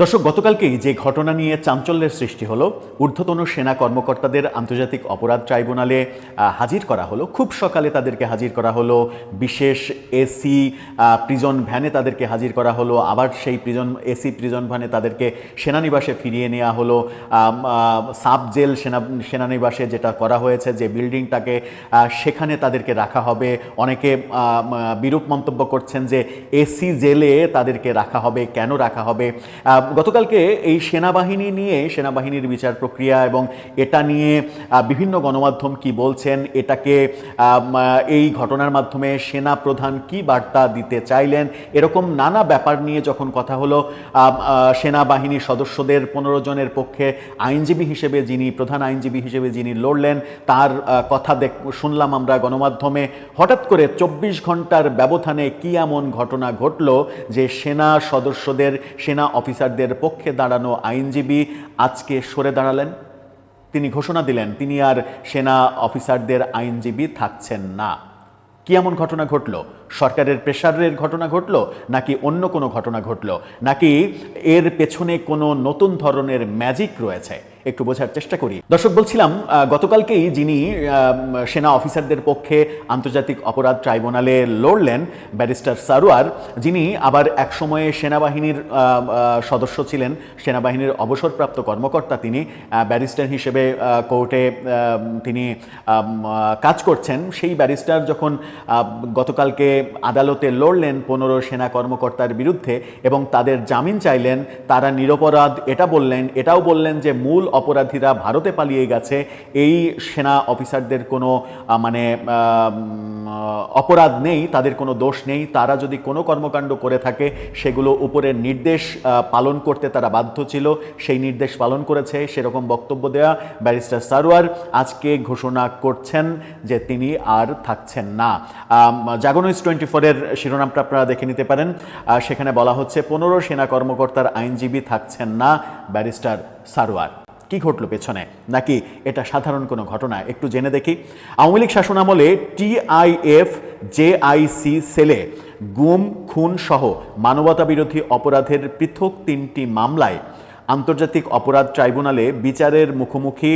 দর্শক গতকালকেই যে ঘটনা নিয়ে চাঞ্চল্যের সৃষ্টি হলো, ঊর্ধ্বতন সেনা কর্মকর্তাদের আন্তর্জাতিক অপরাধ ট্রাইব্যুনালে হাজির করা হলো। খুব সকালে তাদেরকে হাজির করা হলো। বিশেষ এসি প্রিজন ভ্যানে তাদেরকে হাজির করা হলো। আবার সেই প্রিজন, এসি প্রিজন ভ্যানে তাদেরকে সেনানিবাসে ফিরিয়ে নেওয়া হলো। সাব জেল সেনা, সেনানিবাসে যেটা করা হয়েছে, যে বিল্ডিংটাকে সেখানে তাদেরকে রাখা হবে। অনেকে বিরূপ মন্তব্য করছেন যে এসি জেলে তাদেরকে রাখা হবে। কেন রাখা হবে? গতকালকে এই সেনাবাহিনী নিয়ে সেনাবাহিনীর বিচার প্রক্রিয়া এবং এটা নিয়ে বিভিন্ন গণমাধ্যম কি বলছেন, এটাকে এই ঘটনার মাধ্যমে সেনা প্রধান কি বার্তা দিতে চাইলেন, এরকম নানা ব্যাপার নিয়ে যখন কথা হলো সেনাবাহিনীর সদস্যদের পনেরো জনের পক্ষে আইনজীবী হিসেবে যিনি, প্রধান আইনজীবী হিসেবে যিনি লড়লেন, তার কথা দেখ, শুনলাম আমরা গণমাধ্যমে, হঠাৎ করে চব্বিশ ঘণ্টার ব্যবধানে কি এমন ঘটনা ঘটলো যে সেনা সদস্যদের, সেনা অফিসারদের পক্ষে দাঁড়ানো আইনজীবী আজকে সরে দাঁড়ালেন। তিনি ঘোষণা দিলেন, তিনি আর সেনা অফিসারদের আইনজীবী থাকছেন না। কি এমন ঘটনা ঘটলো? সরকারের প্রেশারের ঘটনা ঘটলো নাকি অন্য কোনো ঘটনা ঘটলো? নাকি এর পেছনে কোনো নতুন ধরনের ম্যাজিক রয়েছে? একটু বোঝার চেষ্টা করি। দর্শক, বলছিলাম গতকালকেই যিনি সেনা অফিসারদের পক্ষে আন্তর্জাতিক অপরাধ ট্রাইব্যুনালে লড়লেন, ব্যারিস্টার সারোয়ার, যিনি আবার এক সময়ে সেনাবাহিনীর সদস্য ছিলেন। সেনাবাহিনীর অবসরপ্রাপ্ত কর্মকর্তা তিনি ব্যারিস্টার হিসেবে কোর্টে তিনি কাজ করছেন। সেই ব্যারিস্টার যখন গতকালকে আদালতে লড়লেন পনেরো সেনা কর্মকর্তার বিরুদ্ধে এবং তাদের জামিন চাইলেন, তারা নিরপরাধ, এটা বললেন, এটাও বললেন যে মূল অপরাধীরা ভারতে পালিয়ে গেছে, এই সেনা অফিসারদের কোনো মানে অপরাধ নেই, তাদের কোনো দোষ নেই, তারা যদি কোনো কর্মকাণ্ড করে থাকে, সেগুলো উপরের নির্দেশ পালন করতে তারা বাধ্য ছিল, সেই নির্দেশ পালন করেছে, সেরকম বক্তব্য দেওয়া ব্যারিস্টার সারোয়ার আজকে ঘোষণা করছেন যে তিনি আর থাকছেন না। জাগরণ টোয়েন্টি ফোরের শিরোনামটা আপনারা দেখে নিতে পারেন। সেখানে বলা হচ্ছে, পনেরো সেনা কর্মকর্তার আইনজীবী থাকছেন না ব্যারিস্টার সারোয়ার। কি ঘটলো পেছনে? নাকি এটা সাধারণ কোনো ঘটনা? একটু জেনে দেখি। আওয়ামী লীগ শাসনামলে টিআইএফ জেআইসি সেলে গুম, খুন সহ মানবতা বিরোধী অপরাধের পৃথক তিনটি মামলায় আন্তর্জাতিক অপরাধ ট্রাইব্যুনালে বিচারের মুখোমুখি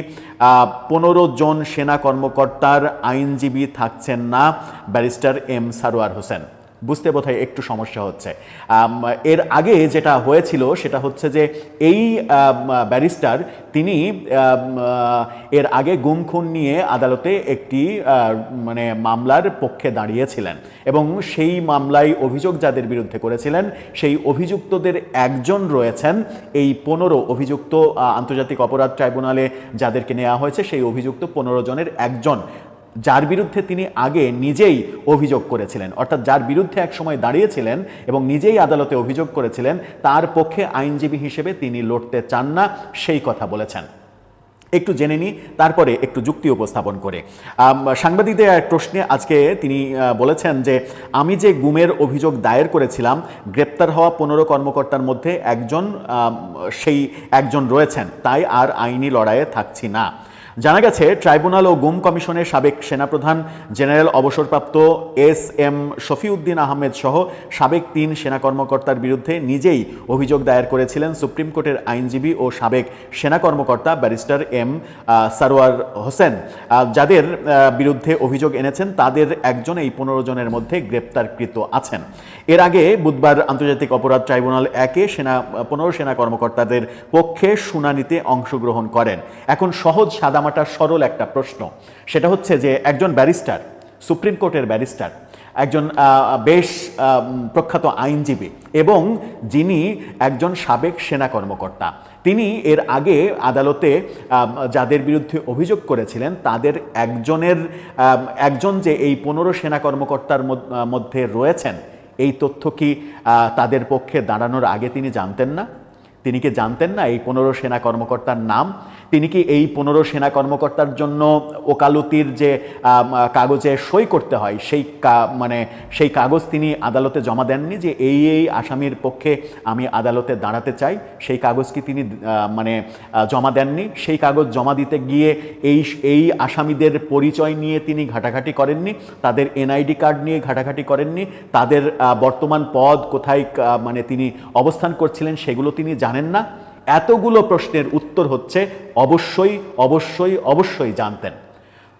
পনেরো জন সেনা কর্মকর্তার আইনজীবী থাকছেন না, ব্যারিস্টার এম সারোয়ার হোসেন। বুঝতে বোধহয় একটু সমস্যা হচ্ছে। এর আগে যেটা হয়েছিল সেটা হচ্ছে যে এই ব্যারিস্টার তিনি এর আগে গুম খুন নিয়ে আদালতে একটি মানে মামলার পক্ষে দাঁড়িয়েছিলেন এবং সেই মামলায় অভিযোগ যাদের বিরুদ্ধে করেছিলেন, সেই অভিযুক্তদের একজন রয়েছেন। এই পনেরো অভিযুক্ত আন্তর্জাতিক অপরাধ ট্রাইব্যুনালে যাদেরকে নেওয়া হয়েছে, সেই অভিযুক্ত পনেরো জনের একজন যার বিরুদ্ধে তিনি আগে নিজেই অভিযোগ করেছিলেন। অর্থাৎ যার বিরুদ্ধে এক সময় দাঁড়িয়েছিলেন এবং নিজেই আদালতে অভিযোগ করেছিলেন, তার পক্ষে আইনজীবী হিসেবে তিনি লড়তে চান না, সেই কথা বলেছেন। একটু জেনে নিই, তারপরে একটু যুক্তি উপস্থাপন করে। সাংবাদিকদের এক প্রশ্নে আজকে তিনি বলেছেন যে, আমি যে গুমের অভিযোগ দায়ের করেছিলাম, গ্রেপ্তার হওয়া পনেরো কর্মকর্তার মধ্যে একজন সেই একজন রয়েছেন। তাই আর আইনি লড়াইয়ে থাকছি না। জানা গেছে, ট্রাইব্যুনাল ও গুম কমিশনের সাবেক সেনাপ্রধান জেনারেল অবসরপ্রাপ্ত এস এম শফিউদ্দিন আহমেদ সহ সাবেক তিন সেনা কর্মকর্তার বিরুদ্ধে নিজেই অভিযোগ দায়ের করেছিলেন সুপ্রিম কোর্টের আইনজীবী ও সাবেক সেনা কর্মকর্তা ব্যারিস্টার এম সারোয়ার হোসেন। যাদের বিরুদ্ধে অভিযোগ এনেছেন, তাদের একজন এই পনেরো জনের মধ্যে গ্রেপ্তারকৃত আছেন। এর আগে বুধবার আন্তর্জাতিক অপরাধ ট্রাইব্যুনাল একে সেনা পনেরো সেনা কর্মকর্তাদের পক্ষে শুনানিতে অংশগ্রহণ করেন। এখন সহজ সাদামাটা সরল একটা প্রশ্ন। সেটা হচ্ছে যে একজন ব্যারিস্টার, সুপ্রিম কোর্টের ব্যারিস্টার, একজন বেশ প্রখ্যাত আইনজীবী এবং যিনি একজন সাবেক সেনা কর্মকর্তা। তিনি এর আগে আদালতে যাদের বিরুদ্ধে অভিযোগ করেছিলেন, তাদের একজনের একজন যে এই পনেরো সেনা কর্মকর্তার মধ্যে রয়েছেন, এই তথ্য কি তাদের পক্ষে দাঁড়ানোর আগে তিনি জানতেন না? তিনি কি জানতেন না এই পনেরো সেনা কর্মকর্তার নাম? তিনি কি এই পনেরো সেনা কর্মকর্তার জন্য ওকালতির যে কাগজে সই করতে হয়, সেই মানে সেই কাগজ তিনি আদালতে জমা দেননি যে এই এই আসামির পক্ষে আমি আদালতে দাঁড়াতে চাই, সেই কাগজ কি তিনি মানে জমা দেননি? সেই কাগজ জমা দিতে গিয়ে এই এই আসামিদের পরিচয় নিয়ে তিনি ঘাটাঘাটি করেননি, তাদের এনআইডি কার্ড নিয়ে ঘাটাঘাটি করেননি, তাদের বর্তমান পদ কোথায় মানে তিনি অবস্থান করছিলেন সেগুলো তিনি জানেন না। এতগুলো প্রশ্নের উত্তর হচ্ছে অবশ্যই অবশ্যই অবশ্যই জানতেন।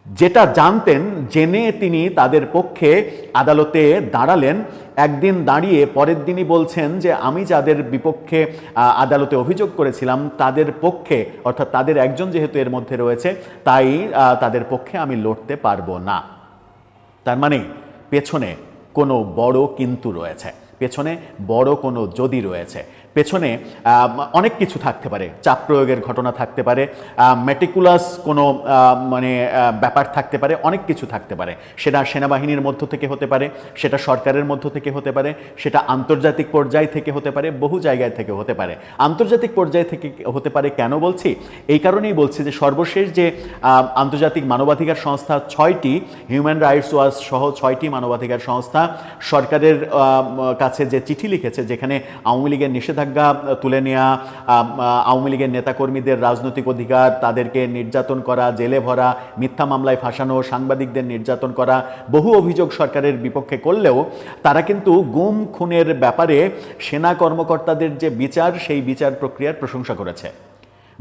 যেটা জানতেন, জেনে তিনি তাদের পক্ষে আদালতে দাঁড়ালেন। একদিন দাঁড়িয়ে পরের দিনই বলছেন যে, আমি যাদের বিপক্ষে আদালতে অভিযোগ করেছিলাম, তাদের পক্ষে, অর্থাৎ তাদের একজন যেহেতু এর মধ্যে রয়েছে, তাই তাদের পক্ষে আমি লড়তে পারব না। তার মানে পেছনে কোনো বড় কিন্তু রয়েছে। পেছনে বড় কোনো যদি রয়েছে। পেছনে অনেক কিছু থাকতে পারে। চাপ প্রয়োগের ঘটনা থাকতে পারে মেটিকুলাস কোনো মানে ব্যাপার থাকতে পারে, অনেক কিছু থাকতে পারে। সেটা সেনাবাহিনীর মধ্য থেকে হতে পারে, সেটা সরকারের মধ্য থেকে হতে পারে, সেটা আন্তর্জাতিক পর্যায় থেকে হতে পারে, বহু জায়গায় থেকে হতে পারে। আন্তর্জাতিক পর্যায় থেকে হতে পারে কেন বলছি? এই কারণেই বলছি যে সর্বশেষ যে আন্তর্জাতিক মানবাধিকার সংস্থা ছয়টি হিউম্যান রাইটস ওয়াচ সহ ছয়টি মানবাধিকার সংস্থা, সরকারের কাছে যে চিঠি লিখেছে, যেখানে আওয়ামী লীগের নিষেধাজ্ঞা তুলে নেওয়া আওয়ামী লীগের নেতাকর্মীদের রাজনৈতিক অধিকার, তাদেরকে নির্যাতন করা, জেলে ভরা, মিথ্যা মামলায় ফাঁসানো, সাংবাদিকদের নির্যাতন করা, বহু অভিযোগ সরকারের বিপক্ষে করলেও তারা কিন্তু গুম, খুনের ব্যাপারে সেনা কর্মকর্তাদের যে বিচার, সেই বিচার প্রক্রিয়ার প্রশংসা করেছে।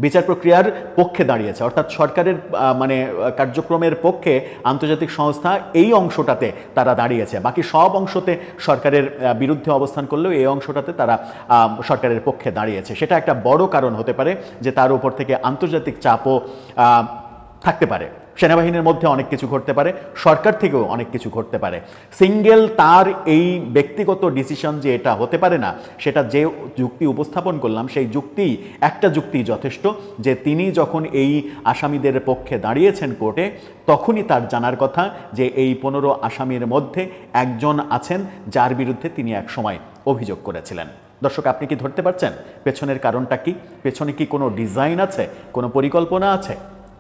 বিচার প্রক্রিয়ার পক্ষে দাঁড়িয়েছে। অর্থাৎ সরকারের মানে কার্যক্রমের পক্ষে আন্তর্জাতিক সংস্থা এই অংশটাতে তারা দাঁড়িয়েছে। বাকি সব অংশতে সরকারের বিরুদ্ধে অবস্থান করলেও এই অংশটাতে তারা সরকারের পক্ষে দাঁড়িয়েছে। সেটা একটা বড় কারণ হতে পারে যে তার উপর থেকে আন্তর্জাতিক চাপও থাকতে পারে। সেনাবাহিনীর মধ্যে অনেক কিছু ঘটতে পারে, সরকার থেকেও অনেক কিছু ঘটতে পারে। সিঙ্গেল তার এই ব্যক্তিগত ডিসিশন যে এটা হতে পারে না, সেটা যে যুক্তি উপস্থাপন করলাম, সেই যুক্তি, একটা যুক্তি যথেষ্ট যে তিনি যখন এই আসামিদের পক্ষে দাঁড়িয়েছেন কোর্টে, তখনই তার জানার কথা যে এই পনেরো আসামির মধ্যে একজন আছেন যার বিরুদ্ধে তিনি একসময় অভিযোগ করেছিলেন। দর্শক, আপনি কি ধরতে পারছেন? পেছনের কারণটা কি? পেছনে কি কোনো ডিজাইন আছে? কোনো পরিকল্পনা আছে?